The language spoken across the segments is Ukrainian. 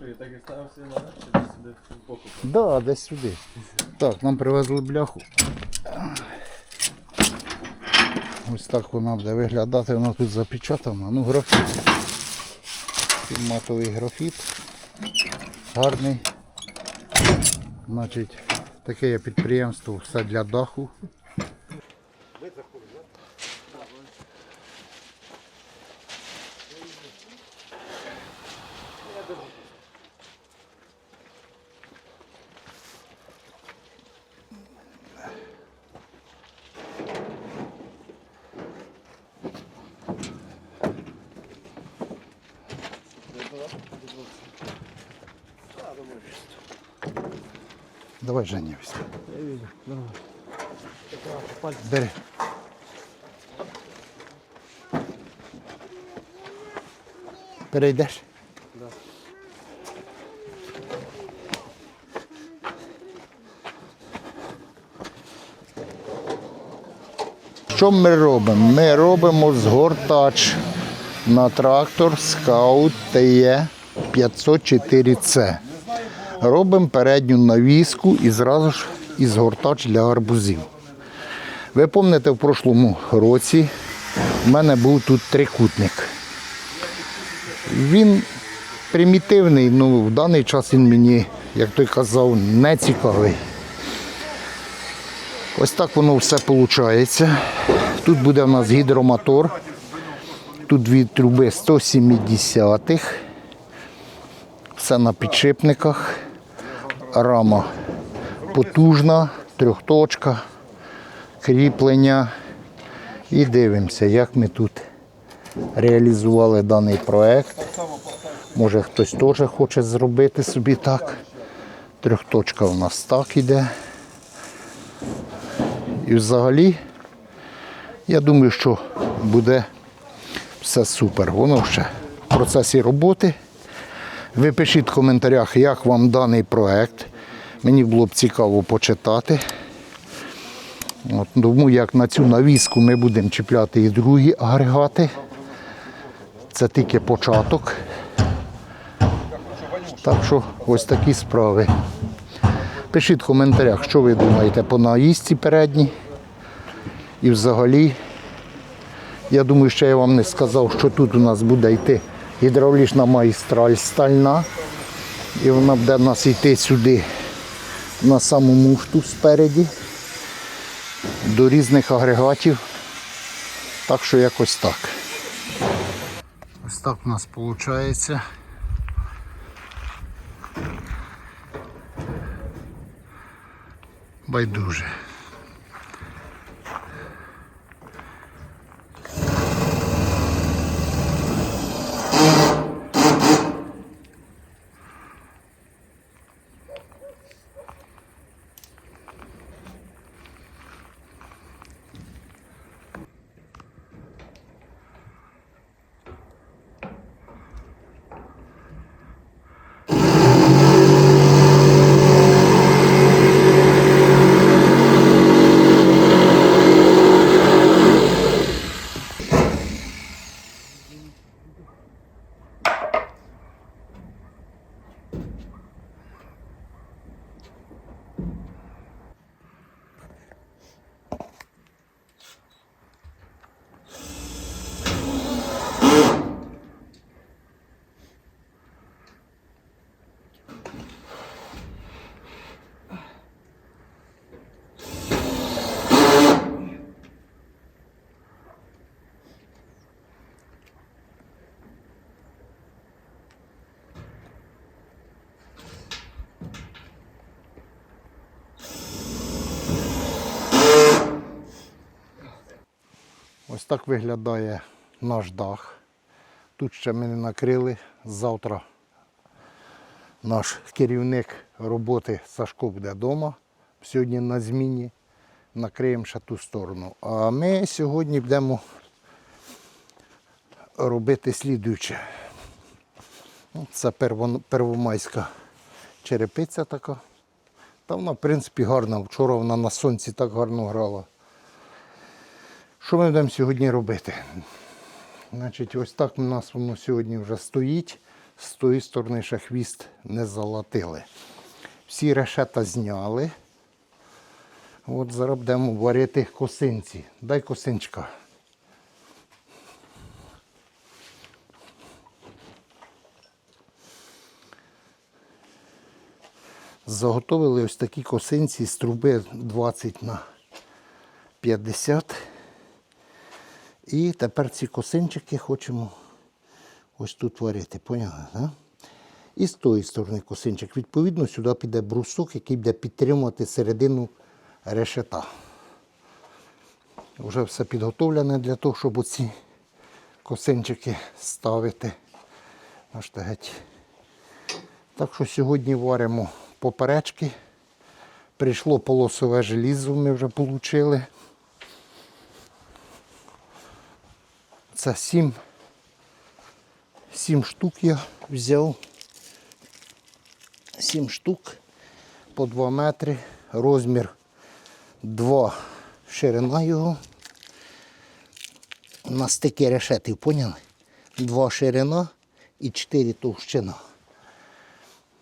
Що, так десь сюди боку? Да, сюди. Так, нам привезли бляху. Ось так вона буде виглядати, вона тут запечатана. Ну, графіт. Матовий графіт. Гарний. Значить, таке є підприємство, все для даху. Давай, Женя, візьми. Я вижу. Давай. Пальці. Бери. Перейдеш? Да. Що ми робимо? Ми робимо згортач на трактор Scout TE 504C. Робимо передню навіску і зразу ж і згортач для арбузів. Ви пам'ятаєте, в прошлому році в мене був тут трикутник. Він примітивний, але в даний час він мені, як той казав, не цікавий. Ось так воно все виходить. Тут буде у нас гідромотор. Тут дві труби 170-х. Все на підшипниках. Рама потужна, трьохточка, кріплення. І дивимося, як ми тут реалізували даний проект. Може хтось теж хоче зробити собі так. Трьохточка у нас так іде. І взагалі, я думаю, що буде все супер. Воно ще в процесі роботи. Ви пишіть в коментарях, як вам даний проект. Мені було б цікаво почитати. От, тому як на цю навіску ми будемо чіпляти і другі агрегати. Це тільки початок. Так що ось такі справи. Пишіть в коментарях, що ви думаєте по наїзці передній. І взагалі, я думаю, що я вам не сказав, що тут у нас буде йти гідравлічна магістраль стальна. І вона буде нас йти сюди на саму муфту спереді до різних агрегатів. Так що якось так. Ось так у нас виходить. Байдуже. Так виглядає наш дах. Тут ще ми не накрили. Завтра наш керівник роботи Сашко буде вдома. Сьогодні на зміні. Накриємо ще ту сторону. А ми сьогодні будемо робити слідуюче. Ну, Це первомайська черепиця така. Та вона, в принципі, гарна. Вчора вона на сонці так гарно грала. Що ми будемо сьогодні робити? Значить, ось так у нас воно сьогодні вже стоїть. З тої сторони ще хвіст не залатили. Всі решета зняли. От зараз будемо варити косинці. Дай косинчика. Заготовили ось такі косинці з труби 20 на 50. І тепер ці косинчики хочемо ось тут варити. Поняли? Да? І з тої сторони косинчик. Відповідно, сюди піде брусок, який буде підтримувати середину решета. Вже все підготовлене для того, щоб оці косинчики ставити. Геть. Так що сьогодні варимо поперечки. Прийшло полосове желізо, ми вже отримали. Це сім, сім штук я взяв. Сім штук по 2 метри. Розмір 2 ширина його. На стики решетів, поняли? 2 ширина і 4 товщина.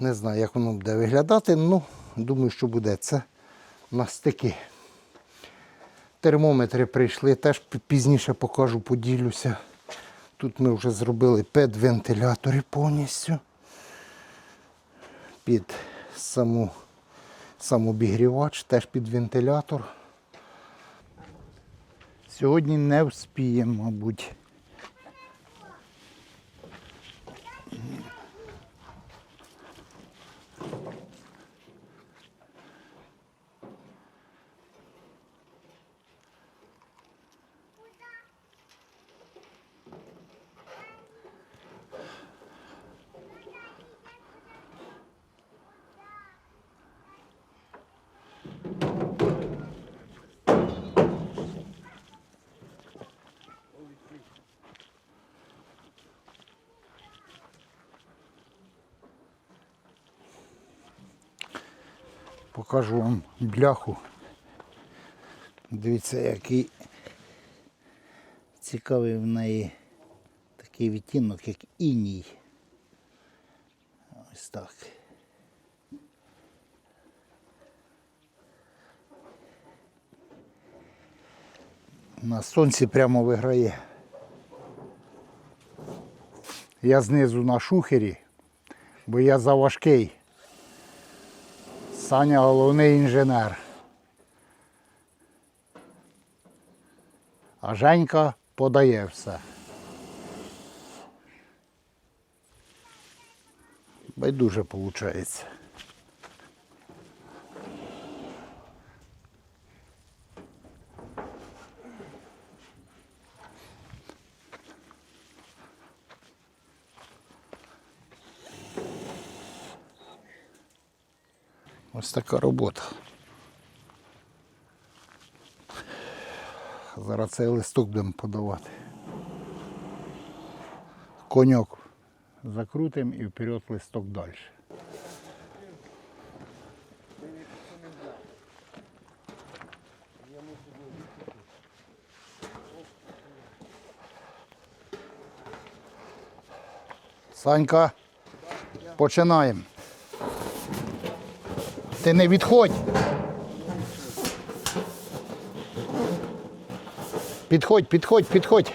Не знаю, як воно буде виглядати, ну, думаю, що буде це на стики. Термометри прийшли, теж пізніше покажу, поділюся. Тут ми вже зробили педвентилятори повністю. Під саму, сам обігрівач, теж під вентилятор. Сьогодні не вспіємо, мабуть. Покажу вам бляху. Дивіться, який цікавий в неї такий відтінок, як іній. Ось так. На сонці прямо виграє. Я знизу на шухері, бо я заважкий. Саня головний інженер. А Женька подає все. Байдуже виходить. Ось така робота. Зараз цей листок будемо подавати. Коньок закрутимо і вперед листок далі. Санька, починаємо. Ти не відходь. Підходь, підходь, підходь.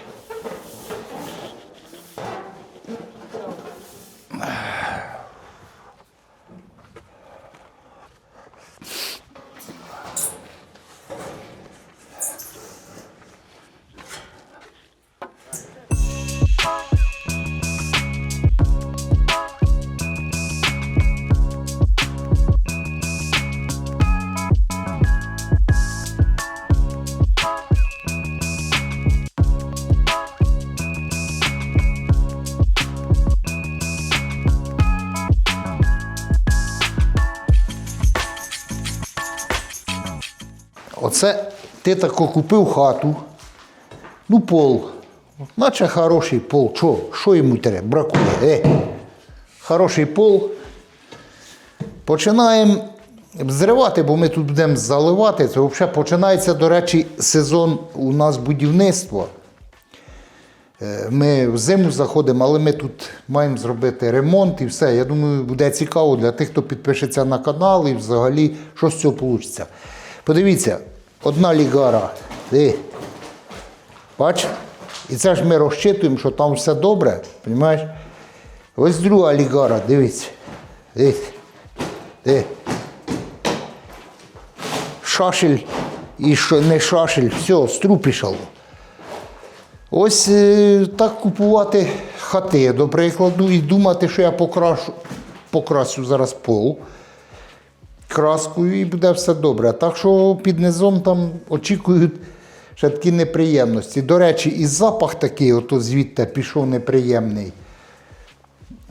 Оце ти тако купив хату, ну пол, наче хороший пол. Що, що йому треба? Бракує. Е, хороший пол. Починаємо зривати, бо ми тут будемо заливати. Це взагалі починається, до речі, сезон у нас будівництва. Е, Ми в зиму заходимо, але ми тут маємо зробити ремонт і все. Я думаю, буде цікаво для тих, хто підпишеться на канал і взагалі, що з цього вийде. Подивіться, одна лігара. Диви. Бач? І це ж ми розчитуємо, що там все добре, розумієш? Ось друга лігара, дивіться. Дивіться. Диви. Шашель і що не шашель, все, стру пішало. Ось е, так купувати хати, до прикладу, і думати, що я покрашу, покрасю зараз пол краскою і буде все добре. Так що під низом там очікують ще такі неприємності. До речі, і запах такий, ото звідти пішов неприємний.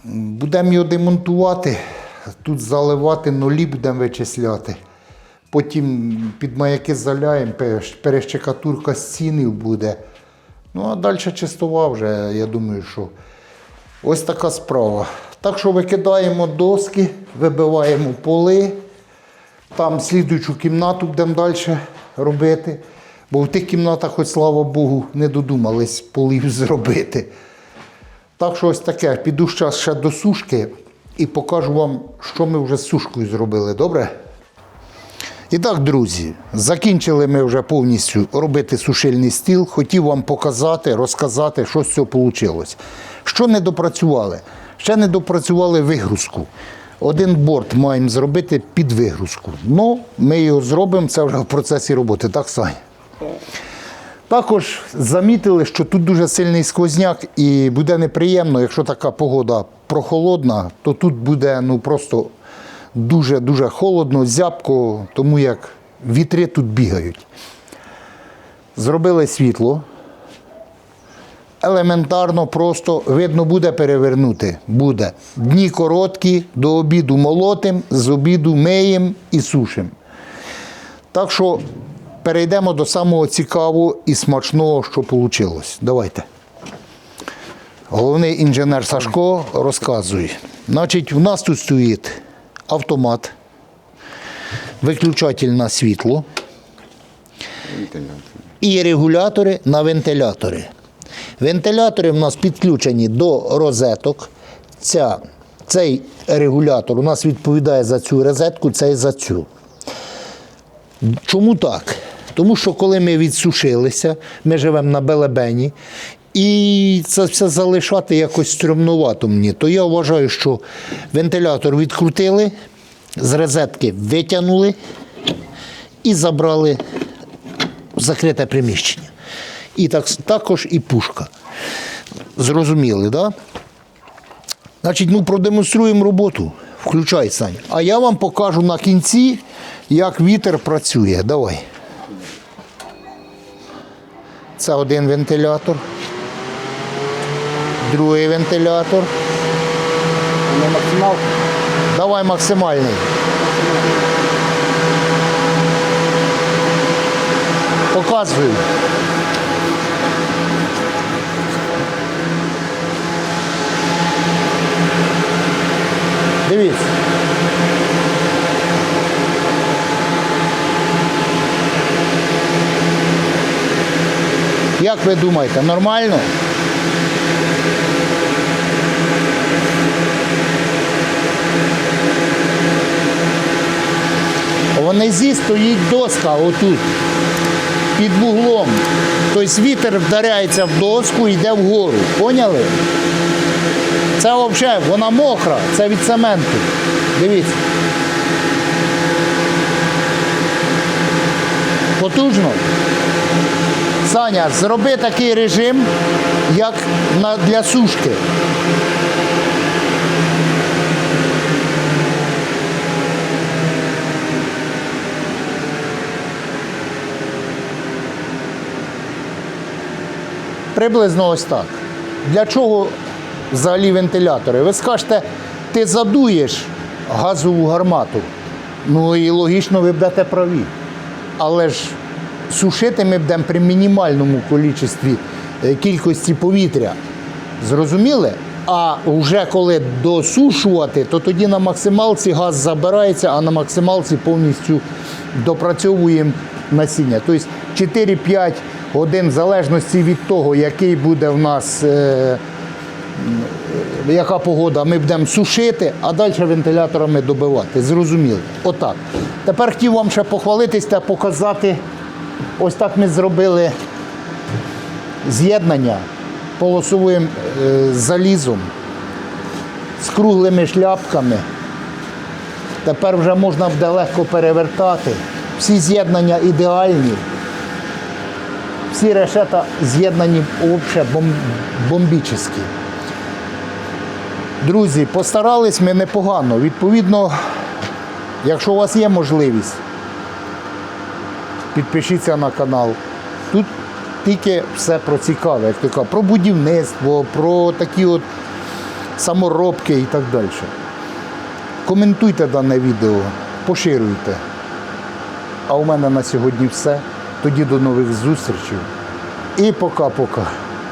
Будемо його демонтувати, тут заливати, нулі будемо вичисляти. Потім під маяки заляємо, перещекатурка стінів буде. Ну, а далі чистова вже, я думаю, що ось така справа. Так що викидаємо доски, вибиваємо поли. Там слідуючу кімнату будемо далі робити. Бо в тих кімнатах, хоч слава Богу, не додумались полів зробити. Так що ось таке. Піду зараз ще до сушки і покажу вам, що ми вже з сушкою зробили. Добре? І так, друзі, закінчили ми вже повністю робити сушильний стіл. Хотів вам показати, розказати, що з цього вийшло. Що не допрацювали? Ще не допрацювали вигрузку. Один борт маємо зробити під вигрузку. Ну, ми його зробимо, це вже в процесі роботи. Так, Сань? Також замітили, що тут дуже сильний сквозняк і буде неприємно, якщо така погода прохолодна, то тут буде ну, просто дуже-дуже холодно, зябко, тому як вітри тут бігають. Зробили світло. Елементарно, просто видно буде перевернути. Буде. Дні короткі, до обіду молотим, з обіду миєм і сушим. Так що перейдемо до самого цікавого і смачного, що вийшло. Давайте. Головний інженер Сашко розказує. Значить, у нас тут стоїть автомат, виключатель на світло і регулятори на вентилятори. Вентилятори в нас підключені до розеток. Ця, цей регулятор у нас відповідає за цю розетку, цей за цю. Чому так? Тому що коли ми відсушилися, ми живемо на Белебені, і це все залишати якось стрімнувато мені, то я вважаю, що вентилятор відкрутили, з розетки витягнули і забрали в закрите приміщення. І так, також і пушка. Зрозуміли? Да? Значить, ну продемонструємо роботу. Включай, Сань. А я вам покажу на кінці, як вітер працює. Давай. Це один вентилятор. Другий вентилятор. На максималку. Давай максимальний. Показую. Дивіться. Як ви думаєте, нормально? Внизі стоїть доска отут, під вуглом. Тобто вітер вдаряється в доску і йде вгору. Поняли? Це взагалі, вона мокра, це від цементу. Дивіться. Потужно. Саня, зроби такий режим, як для сушки. Приблизно ось так. Для чого взагалі вентилятори? Ви скажете, ти задуєш газову гармату. Ну і логічно ви будете праві. Але ж сушити ми будемо при мінімальному кількості, е, кількості повітря. Зрозуміли? А вже коли досушувати, то тоді на максималці газ забирається, а на максималці повністю допрацьовуємо насіння. Тобто 4-5 Один в залежності від того, який буде в нас. Яка погода, ми будемо сушити, а далі вентиляторами добивати. Зрозуміло. Отак. Тепер хотів вам ще похвалитись та показати. Ось так ми зробили з'єднання полосовим е, залізом з круглими шляпками. Тепер вже можна буде легко перевертати. Всі з'єднання ідеальні. Всі решета з'єднані взагалі бомбічні. Друзі, постарались ми непогано. Відповідно, якщо у вас є можливість, підпишіться на канал. Тут тільки все про цікаве, як кажеш, про будівництво, про такі от саморобки і так далі. Коментуйте дане відео, поширюйте. А у мене на сьогодні все. Тоді до нових зустрічей. І пока-пока.